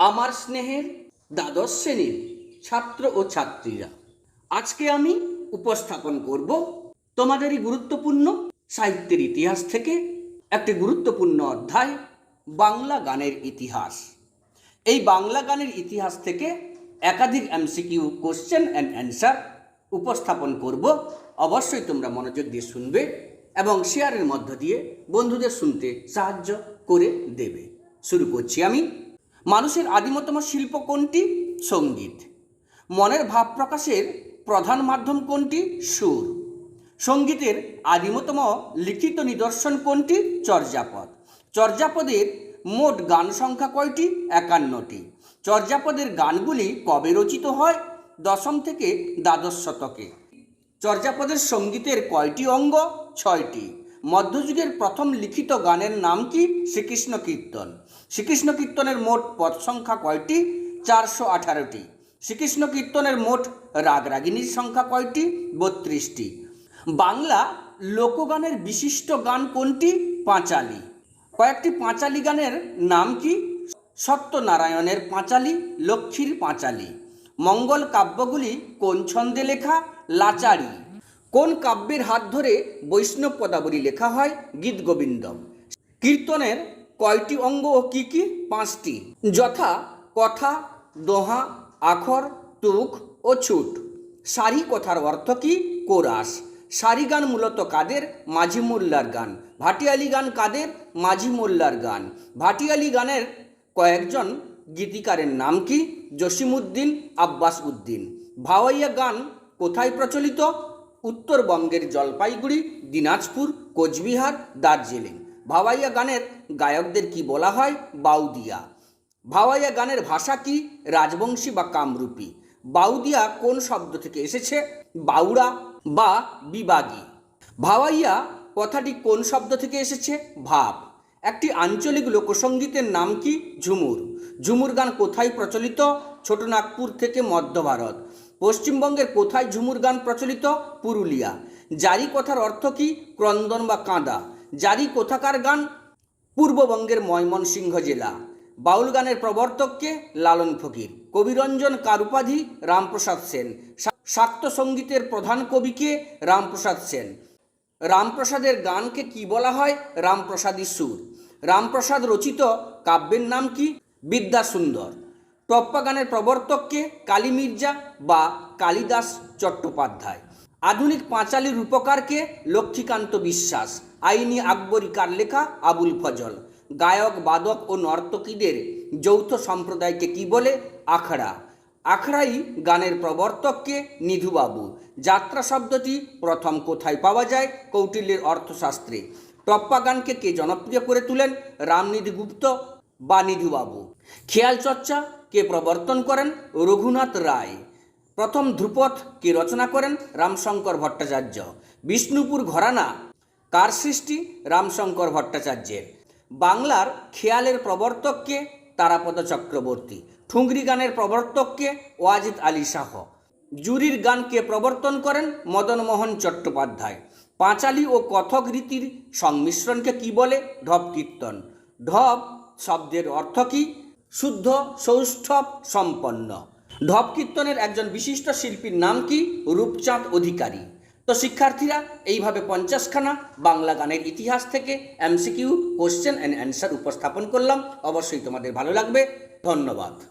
আমার স্নেহের দ্বাদশ শ্রেণির ছাত্র ও ছাত্রীরা। আজকে আমি উপস্থাপন করব তোমাদেরই গুরুত্বপূর্ণ সাহিত্যের ইতিহাস থেকে একটি গুরুত্বপূর্ণ অধ্যায়, বাংলা গানের ইতিহাস। এই বাংলা গানের ইতিহাস থেকে একাধিক এমসিকিউ কোশ্চেন অ্যান্ড অ্যান্সার উপস্থাপন করব। অবশ্যই তোমরা মনোযোগ দিয়ে শুনবে এবং শেয়ারের মধ্য দিয়ে বন্ধুদের শুনতে সাহায্য করে দেবে। শুরু করছি আমি। মানুষের আদিমতম শিল্প কোনটি? সংগীত। মনের ভাব প্রকাশের প্রধান মাধ্যম কোনটি? সুর। সঙ্গীতের আদিমতম লিখিত নিদর্শন কোনটি? চর্যাপদ। চর্যাপদের মোট গান সংখ্যা কয়টি? একান্নটি। চর্যাপদের গানগুলি কবে রচিত হয়? দশম থেকে দ্বাদশ শতকে। চর্যাপদের সঙ্গীতের কয়টি অঙ্গ? ছয়টি। মধ্যযুগের প্রথম লিখিত গানের নাম কি? শ্রীকৃষ্ণ কীর্তন। শ্রীকৃষ্ণ কীর্তনের মোট পদ সংখ্যা কয়টি? চারশো আঠারোটি। শ্রীকৃষ্ণ কীর্তনের মোট রাগরাগিনীর সংখ্যা কয়টি? বত্রিশটি। বাংলা লোকগানের বিশিষ্ট গান কোনটি? পাঁচালি। কয়েকটি পাঁচালী গানের নাম কি? সত্যনারায়ণের পাঁচালী, লক্ষ্মীর পাঁচালী। মঙ্গল কাব্যগুলি কোন ছন্দে লেখা? লাচারি কোন কাব্যের হাত ধরে বৈষ্ণব পদাবলী লেখা হয়? গীত গোবিন্দম। কীর্তনের কয়টি অঙ্গ ও কী কী? পাঁচটি। যথা, কথা, দোহা, আখর তুক ও ছুট। সারি কথার অর্থ কি? কোরাস। সারি গান মূলত কাদের? মাঝি মোল্লার গান। ভাটিয়ালি গান কাদের? মাঝি মোল্লার গান। ভাটিয়ালি গানের কয়েকজন গীতিকারের নাম কি? জসিমউদ্দিন আব্বাস উদ্দিন। ভাওয়াইয়া গান কোথায় প্রচলিত? উত্তরবঙ্গের জলপাইগুড়ি, দিনাজপুর, কোচবিহার, দার্জিলিং। ভাওয়াইয়া গানের গায়কদের কি বলা হয়? বাউদিয়া। ভাওয়াইয়া গানের ভাষা কি? রাজবংশী বা কামরূপী? বাউদিয়া কোন শব্দ থেকে এসেছে? বাউড়া বা বিবাগী। ভাওয়াইয়া কথাটি কোন শব্দ থেকে এসেছে? ভাব। একটি আঞ্চলিক লোকসঙ্গীতের নাম কি? ঝুমুর। ঝুমুর গান কোথায় প্রচলিত? ছোটনাগপুর থেকে মধ্য ভারত। পশ্চিমবঙ্গের কোথায় ঝুমুর গান প্রচলিত? পুরুলিয়া। জারি কথার অর্থ কি? ক্রন্দন বা কাঁদা। জারি কোথাকার গান? পূর্ববঙ্গের ময়মনসিংহ জেলা। বাউল গানের প্রবর্তককে লালন ফকির। কবিরঞ্জন কার উপাধি রামপ্রসাদ সেন। শাক্ত সঙ্গীতের প্রধান কবিকে রামপ্রসাদ সেন। রামপ্রসাদের গানকে কি বলা হয়? রামপ্রসাদী সুর। রামপ্রসাদ রচিত কাব্যের নাম কি? বিদ্যাসুন্দর। টপ্পা গানের প্রবর্তককে কালী মির্জা বা কালিদাস চট্টোপাধ্যায়। আধুনিক পাঁচালী রূপকারকে লক্ষ্মীকান্ত বিশ্বাস। আইনি আকবরী কার লেখা আবুল ফজল। গায়ক, বাদক ও নর্তকীদের যৌথ সম্প্রদায়কে কি বলে? আখড়া। আখড়াই গানের প্রবর্তককে নিধুবাবু। যাত্রা শব্দটি প্রথম কোথায় পাওয়া যায়? কৌটিল্যের অর্থশাস্ত্রে। টপ্পা গানকে কে জনপ্রিয় করে তুলেন? রামনিধি গুপ্ত বা নিধুবাবু। খেয়াল চর্চা কে প্রবর্তন করেন? রঘুনাথ রায়। প্রথম ধ্রুপদ কে রচনা করেন? রামশঙ্কর ভট্টাচার্য। বিষ্ণুপুর ঘরানা, কার সৃষ্টি? রামশঙ্কর ভট্টাচার্যের। বাংলার খেয়ালের প্রবর্তককে তারাপদ চক্রবর্তী। ঠুংরি গানের প্রবর্তককে ওয়াজিদ আলী শাহ। জুরির গানকে প্রবর্তন করেন? মদনমোহন চট্টোপাধ্যায়। পাঁচালী ও কথক রীতির সংমিশ্রণকে কি বলে? ঢপ কীর্তন। ঢপ শব্দের অর্থ কি? শুদ্ধ, সৌষ্ঠব, সম্পন্ন। ঢপ কীর্তনের একজন বিশিষ্ট শিল্পীর নাম কি? রূপচাঁদ অধিকারী। তো শিক্ষার্থীরা, এইভাবে পঞ্চাশখানা বাংলা গানের ইতিহাস থেকে এমসিকিউ, কোশ্চেন অ্যান্ড অ্যান্সার উপস্থাপন করলাম। অবশ্যই তোমাদের ভালো লাগবে। ধন্যবাদ।